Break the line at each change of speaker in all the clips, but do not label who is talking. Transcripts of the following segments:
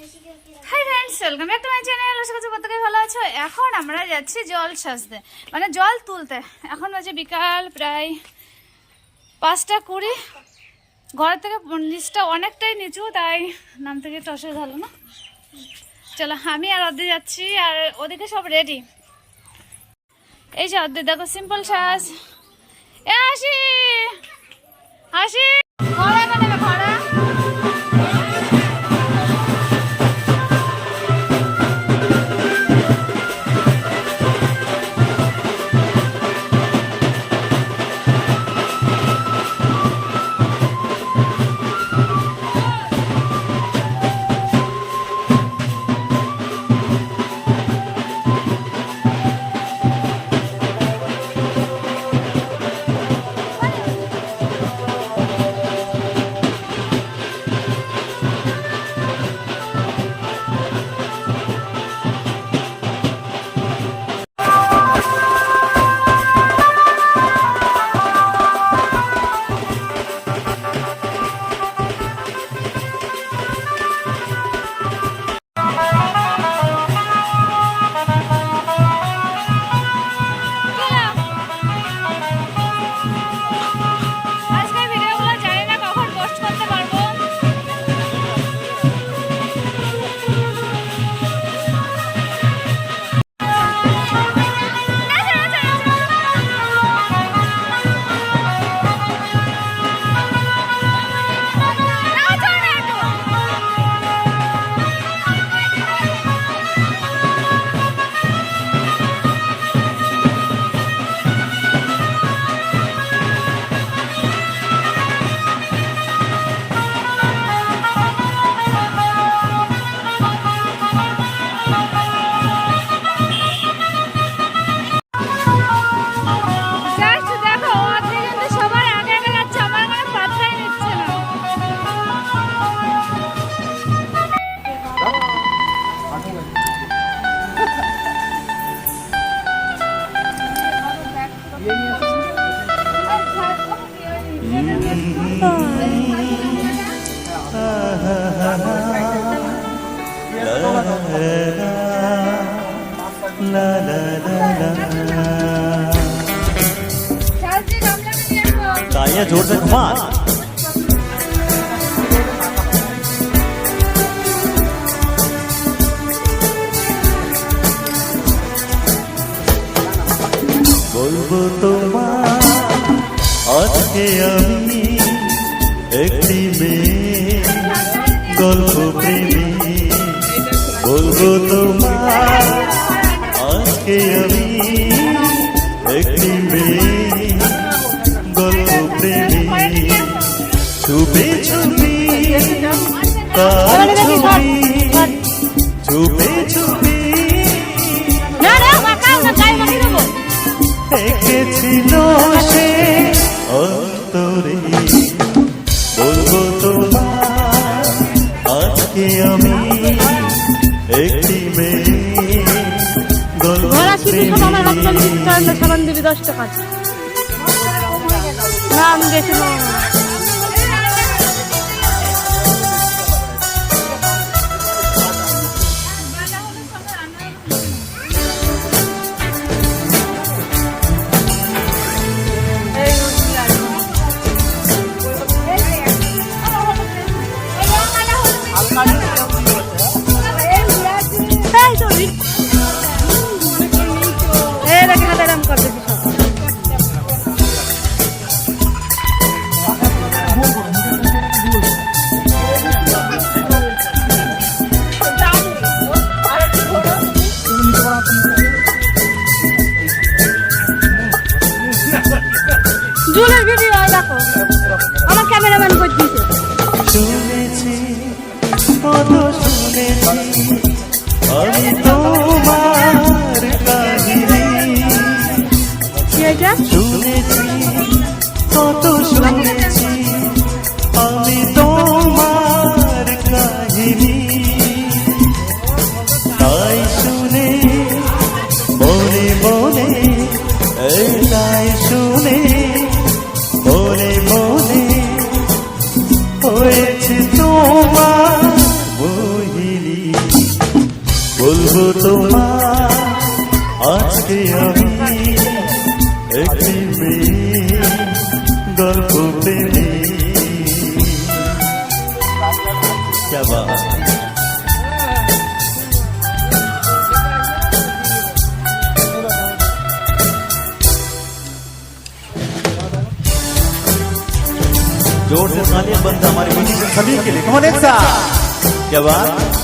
Hi friends welcome back to my channel আশা করছি প্রত্যেকেই ভালো আছো? এখন আমরা যাচ্ছি জল সাজতে। মানে জল তুলতে। এখন বাজে বিকাল প্রায় পাঁচটা কুড়ি। ঘর থেকে নিচটা অনেকটাই নিচু, তাই নাম থেকে একটু অসুবিধা হলো না? চলো, আমি আর অর্ধে যাচ্ছি, আর ওদিকে সব রেডি এই যে অর্ধে দেখো সিম্পল সাজ। এ আসি আসি খরা মানে খরা
तालियां जोर से घुमा বলবো তোমার আজকে আমি একটি মেয়ে গল্প প্রেমী বলবো তোমার আজকে আমি একটি মেয়ে
সব আমার না সাবান দিবি দশ টাকা না আমি বেশি জুলের ভিডিও দেখো। আমার ক্যামেরাম্যান করে দিয়েছে
শুনেছি কত শুনেছি আমি তোমার কাহিনী।
কি এটা?
শুনেছি বলবো তোমার আজকে আমি একটি মেয়ে গল্প প্রেমী क्या बात जोर से तालियां बंद हमारे म्यूजिशियन सभी के लिए कौन एक साथ क्या बात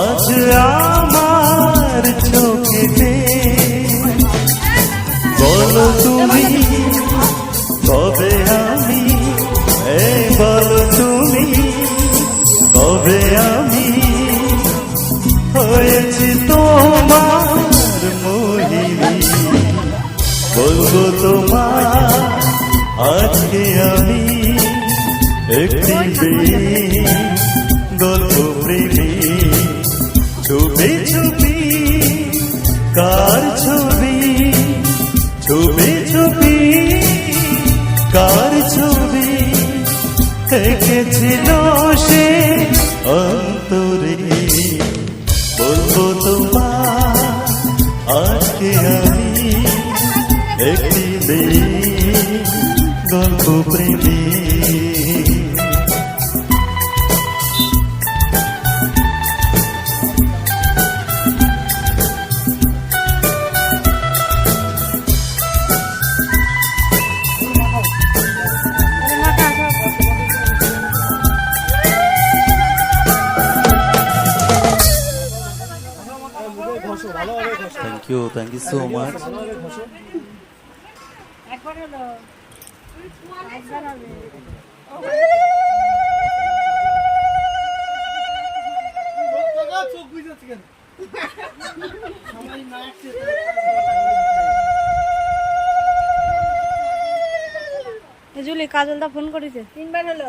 আজ আমার চোখেতে বলো তুমি, কবে আমি এই বলো তুমি, কবে আমি হয়েছি তোমার মোহিনী। বলব তোমার আজকে আমি একটি প্রেমী ছবি ছবি কার ছবি? ছবি ছবি কার ছবি? এঁকেছিল সে অন্তরে। বলব thank you thank you so much
একবার হলো একবার জুলি কাজলদা ফোন করেছে। তিনবার হলো।